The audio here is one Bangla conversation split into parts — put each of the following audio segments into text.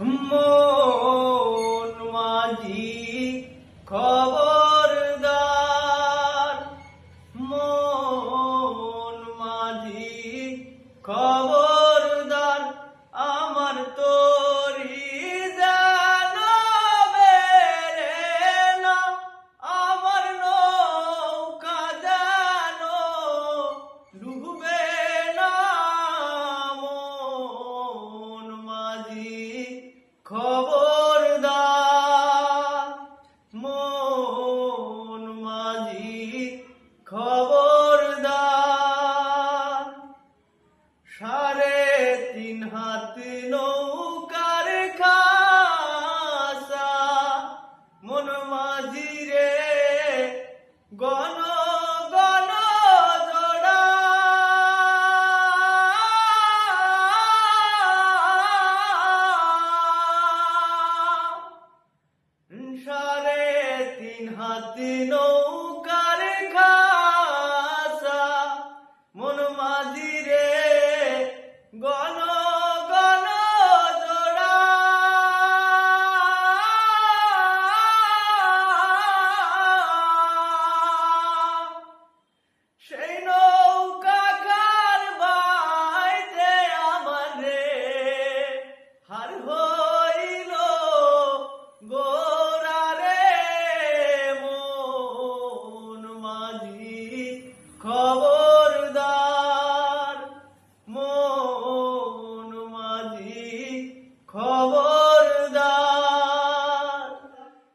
মন মাঝি খবরদার মন মাঝি খবরদার খবরদার। সাড়ে তিন হাত নৌকার খাসা মন মাঝি রে গণ সাড়ে তিন হাত নৌকার মন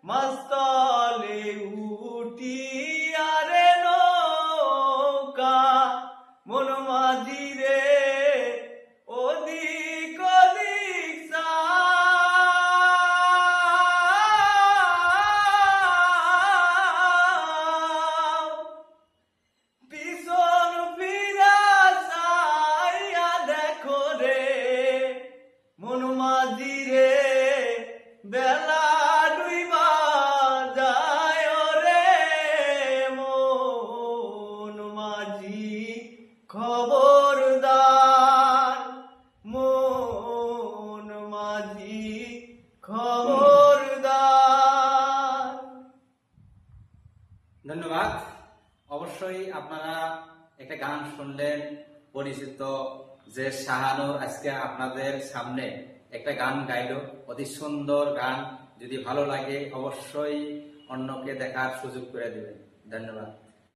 মস্তলে উটি আরে নৌকা, মন মাঝি রে ওদিক যাও। পিছন ফিরা চাইয়া দেখো রে, মন মাঝি রে খবরদার, মন মাঝি খবরদার। ধন্যবাদ। অবশ্যই আপনারা একটা গান শুনলেন, পরিচিত যে শাহানুর আজকে আপনাদের সামনে একটা গান গাইলো। অতি সুন্দর গান, যদি ভালো লাগে অবশ্যই অন্যকে দেখার সুযোগ করে দেবেন। ধন্যবাদ।